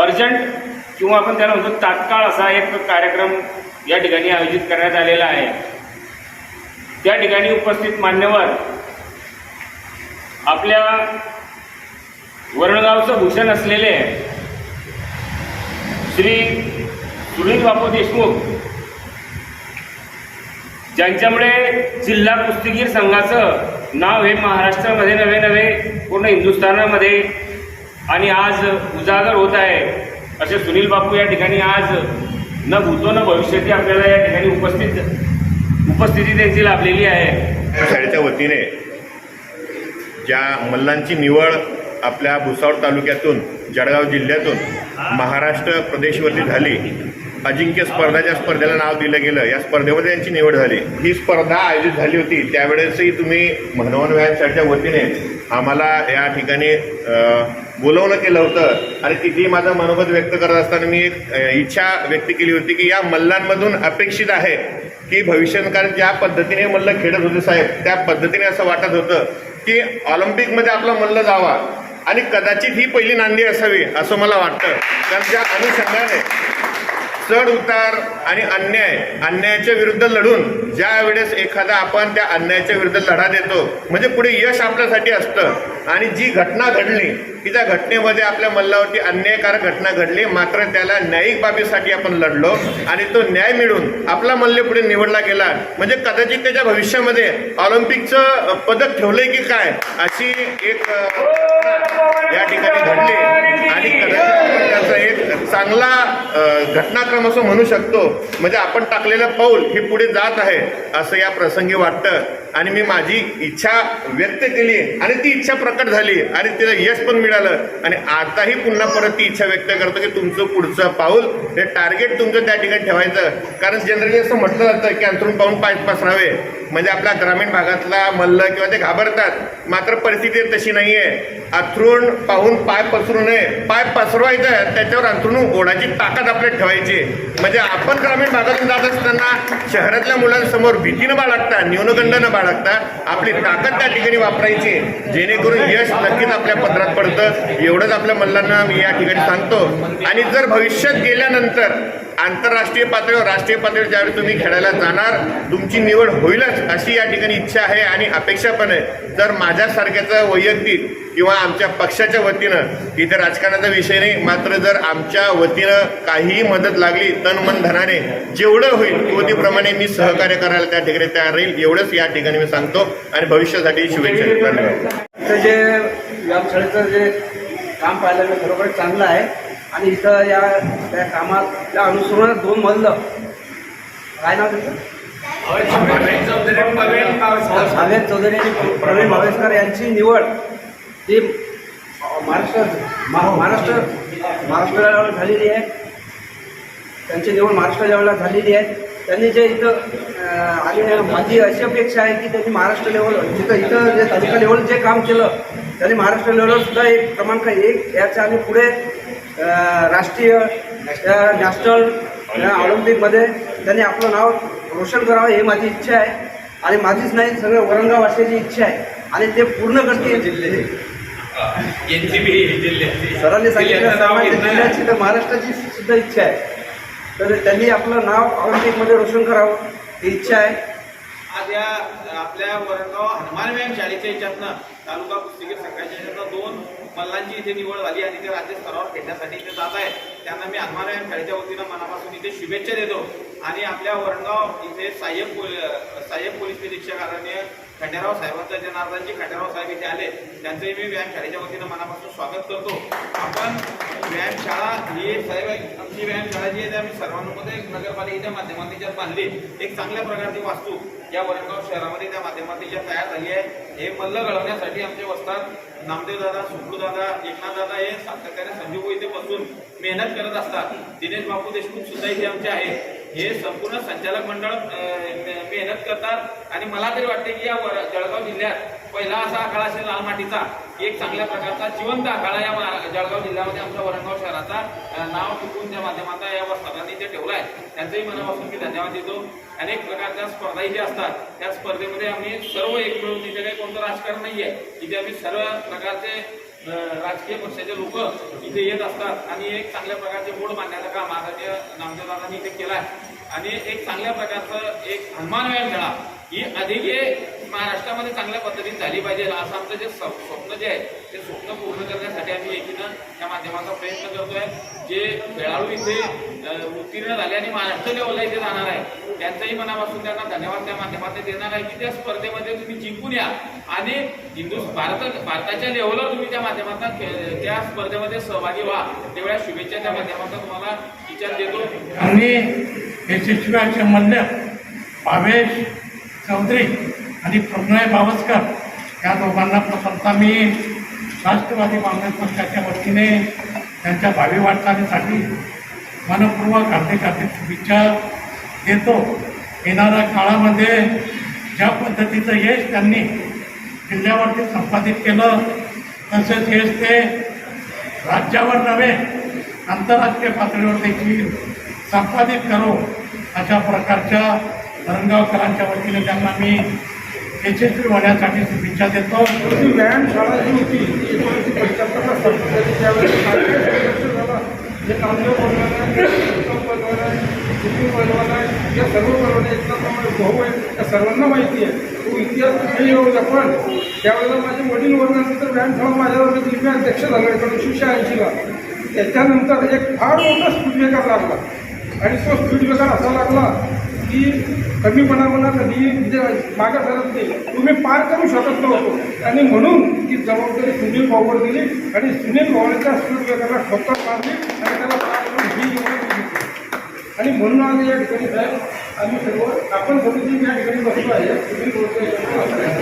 Urgent किंवा आपण त्याला म्हणतो तात्काळ असा एक कार्यक्रम या ठिकाणी आयोजित करण्यात आलेला आहे. त्या ठिकाणी उपस्थित मान्यवर आपल्या वरणगावचं भूषण असलेले श्री सुनील बापू देशमुख ज्यांच्यामुळे जिल्हा कुस्तीगीर संघाचं नाव हे महाराष्ट्रामध्ये नवे नवे पूर्ण हिंदुस्थानामध्ये आणि आज उजागर होत आहे. असे सुनील बापू या ठिकाणी आज न भूतो न भविष्याची आपल्याला या ठिकाणी उपस्थित उपस्थिती त्यांची लाभलेली आहे. शाळेच्या वतीने ज्या मल्लांची निवड आपल्या भुसावळ तालुक्यातून जळगाव जिल्ह्यातून महाराष्ट्र प्रदेशवरती झाली अजिंक्य स्पर्धा ज्या स्पर्धेला नाव दिलं गेलं या स्पर्धेमध्ये त्यांची निवड झाली. ही स्पर्धा आयोजित झाली होती. त्यावेळेसही तुम्ही मनोहन व्यायाम शाळेच्या वतीने आम्हाला या ठिकाणी बोलवणं केलं होतं. आणि तिथे माझं मनोगत व्यक्त करत असताना मी एक इच्छा व्यक्त केली होती की या मल्लांमधून अपेक्षित आहे की भविष्यकाळ ज्या पद्धतीने मल्ल खेळत होते साहेब त्या पद्धतीने असं वाटत होतं की ऑलिम्पिकमध्ये आपला मल्ल जावा. आणि कदाचित ही पहिली नांदी असावी असं मला वाटतं. कारण त्या अनुषंगाने चढ उतार आणि अन्याय अन्यायाच्या विरुद्ध लढून ज्या वेळेस एखादा आपण त्या अन्यायाच्या विरुद्ध लढा देतो म्हणजे पुढे यश आपल्यासाठी असतं. आणि जी घटना घडली की त्या घटनेमध्ये आपल्या मल्लावरती अन्यायकारक घटना घडली. मात्र त्याला न्यायिक बाबीसाठी आपण लढलो आणि तो न्याय मिळून आपला मल्ल पुढे निवडला गेला. म्हणजे कदाचित त्याच्या भविष्यामध्ये ऑलिम्पिकचं पदक ठेवलंय की काय अशी एक या ठिकाणी घडली आणि कदाचित आपण त्याचा एक चांगला घटनाक्रम असं म्हणू शकतो. म्हणजे आपण टाकलेलं पाऊल हे पुढे जात आहे असं या प्रसंगी वाटतं. आणि मी माझी इच्छा व्यक्त केली आणि ती इच्छा प्रकट झाली आणि तिला यश पण मिळालं. आणि आताही पुन्हा परत ती इच्छा व्यक्त करतो की तुमचं पुढचं पाऊल हे टार्गेट तुमचं त्या ठिकाणी ठेवायचं. कारण जनरली असं म्हटलं जातं की अंतरून पाहून पाय पसरावे. म्हणजे आपला ग्रामीण भागातला मल्ल किंवा ते घाबरतात. मात्र परिस्थिती तशी नाही आहे अंथरूण पाहून पाय पसरू नये. पाय पसरवायचं त्याच्यावर अंथरूण ओढाची ताकद आपल्याला ठेवायची. म्हणजे आपण ग्रामीण भागातून जात असताना शहरातल्या मुलांसमोर भीतीनं बाळगता न्यूनगंड न बाळगता आपली ताकद त्या ठिकाणी वापरायची. जेणेकरून यश नक्कीच आपल्या पत्रात पडतं. एवढंच आपल्या मल्लांना मी या ठिकाणी सांगतो. आणि जर भविष्यात गेल्यानंतर आंतरराष्ट्रीय पातळीवर राष्ट्रीय पातळीवर ज्यावेळी तुम्ही खेळायला जाणार तुमची निवड होईलच अशी या ठिकाणी इच्छा आहे आणि अपेक्षा पण आहे. जर माझ्यासारख्याचं वैयक्तिक किंवा आमच्या पक्षाच्या वतीनं इथे राजकारणाचा विषय नाही मात्र जर आमच्या वतीनं काहीही मदत लागली तन मन धनाने जेवढं होईल कृतीप्रमाणे मी सहकार्य करायला त्या ठिकाणी तयार राहील एवढंच या ठिकाणी मी सांगतो आणि भविष्यासाठी शुभेच्छा. धन्यवाद. जे जे काम पाहिलं खरोखर चांगलं आहे. आणि इथं या त्या कामाच्या अनुसरून दोन मल्ल. काय नाव त्याचं? भावेश चौधरी आणि प्रवीण भावेशकर यांची निवड ही महाराष्ट्र महा- महाराष्ट्र महाराष्ट्र लेवलला झालेली आहे. त्यांची निवड महाराष्ट्र लेवलला झालेली आहे. त्यांनी जे इथं अं, आणि माझी अशी अपेक्षा आहे की त्यांनी महाराष्ट्र लेवल जिथं इथं जे तालुका लेवल जे काम केलं त्यांनी महाराष्ट्र लेवलवर सुद्धा एक क्रमांक एक याच्या आणि पुढे राष्ट्रीय नॅशनल ऑलिम्पिकमध्ये त्यांनी आपलं नाव रोशन करावं ही माझी इच्छा आहे. आणि माझीच नाही सगळं औरंगाबादची इच्छा आहे. आणि ते पूर्ण करतील. सरांनी सांगितलं तर महाराष्ट्राची सुद्धा इच्छा आहे. तर त्यांनी आपलं नाव ऑलिम्पिकमध्ये रोशन करावं ही इच्छा आहे. आज या आपल्या वरणगाव हनुमान व्यायाम शाळेच्या याच्यातनं तालुका कुस्तीगीर संघाच्या याच्यातनं दोन मल्लांची इथे निवड झाली आणि ते राज्य स्तरावर खेळण्यासाठी इथे जात आहेत. त्यांना मी हनुमान व्यायाम शाळेच्या वतीनं मनापासून इथे शुभेच्छा देतो. आणि आपल्या वरणगाव इथे सहाय्यक पोल- सहाय्यक पोलीस निरीक्षक आदरणीय खंडेराव साहेबांचा जनार्दनजी खंडेराव साहेब इथे आले. त्यांचंही मी व्यायाम शाळेच्या वतीनं मनापासून स्वागत करतो. आपण व्यायामशाळा ही साहेब आमची व्यायामशाळा जी आहे ती आम्ही सर्वांमध्ये नगरपालिकेच्या माध्यमातून बांधली एक चांगल्या प्रकारची वास्तू. या वरणगाव शहरामध्ये त्या माध्यमातून ज्या तयार झाली आहे हे मल्ल घडवण्यासाठी आमचे वस्तात नामदेव दादा एकनाथदादा हे सातत्याने संजीव इथे बसून मेहनत करत असतात. दिनेश बापू देशमुख सुद्धा इथे आमचे आहेत. हे संपूर्ण संचालक मंडळ मेहनत करतात. आणि मला तरी वाटते की या जळगाव जिल्ह्यात पहिला असा आखाडा असेल लाल मातीचा एक चांगल्या प्रकारचा जिवंत आखाडा या मा- जळगाव जिल्ह्यामध्ये आमच्या वरणगाव शहराचा नाव टिकून त्या माध्यमाचा या वस्तादांनी ते ठेवला आहे त्यांचंही मनापासून मी धन्यवाद देतो. अनेक प्रकारच्या स्पर्धा ज्या असतात. त्या स्पर्धेमध्ये आम्ही सर्व एक मिळून इथे काही कोणतं राजकारण नाही आहे इथे आम्ही सर्व प्रकारचे राजकीय पक्षाचे लोक इथे येत असतात. आणि एक चांगल्या प्रकारचे बोर्ड मांडण्याचं काम आदरणीय नामदेवदारांनी इथे केलं आहे आणि एक चांगल्या प्रकारचं एक हनुमान व्यायाम खेळा ही अधिक हे महाराष्ट्रामध्ये चांगल्या पद्धतीने झाली पाहिजे असं आमचं जे स्वप्न जे आहे ते स्वप्न पूर्ण करण्यासाठी आम्ही एकीनं त्या माध्यमाचा प्रयत्न करतोय. जे खेळाडू इथे उत्तीर्ण झाले आणि महाराष्ट्र लेवलला इथे जाणार आहे त्यांचंही मनापासून त्यांना धन्यवाद त्या माध्यमातून देणार आहे की त्या स्पर्धेमध्ये तुम्ही जिंकून या. आणि हिंदू भारत भारताच्या लेवलवर तुम्ही त्या माध्यमातून त्या स्पर्धेमध्ये सहभागी व्हा. तेवढ्या शुभेच्छा त्या माध्यमातून तुम्हाला विचार देतो. आणि यशस्वीचे मल्ल भावेश चौधरी आणि प्रणय बावस्कर या दोघांना प्रसन्नता मी राष्ट्रवादी काँग्रेस पक्षाच्या वतीने त्यांच्या भावी वाटचालीसाठी मनपूर्वक हार्दिक हार्दिक शुभेच्छा देतो. येणाऱ्या काळामध्ये ज्या पद्धतीचं यश त्यांनी जिल्ह्यावरती संपादित केलं तसेच यश ते राज्यावर नव्हे आंतरराष्ट्रीय पातळीवर देखील संपादित करो अशा प्रकारच्या रंगावकरांच्या वतीने त्यांना मी यशस्वी होण्यासाठी शुभेच्छा देतो. ती व्यायाम शाळा जी होती ती एकोणीसशे पंच्याहत्तरला स्थापन त्यावेळेस काही वर्ष जे नामदेव पैलवान आहे उत्तम पैलवान आहे नितीन या सर्व पैलवान आहेत त्यांना माझे भाऊ आहेत त्या सर्वांना माहिती आहे तो इतिहास नाही येऊ द्या पण त्यावेळेला माझे वडील वर्गानंतर व्यायाम शाळा माझ्या वर्गातील मी अध्यक्ष झालो एकोणीसशे ऐंशीला त्याच्यानंतर एक फार मोठा स्पीडमेकर लागला. आणि तो स्पीडमेकर असा लागला की कमीपणा म्हणा कधी म्हणजे मागं सरत नाही. तुम्ही पार करू शकत नव्हतो. आणि म्हणून ती जबाबदारी सुनील भाऊवर दिली आणि सुनील भाऊच्या सूर्यकाला ठोकर मारली आणि त्याला पार करून ही दिली. आणि म्हणून आज या ठिकाणी साहेब आम्ही सर्व आपण समिती या ठिकाणी बसलो आहे सुनील भाऊच्या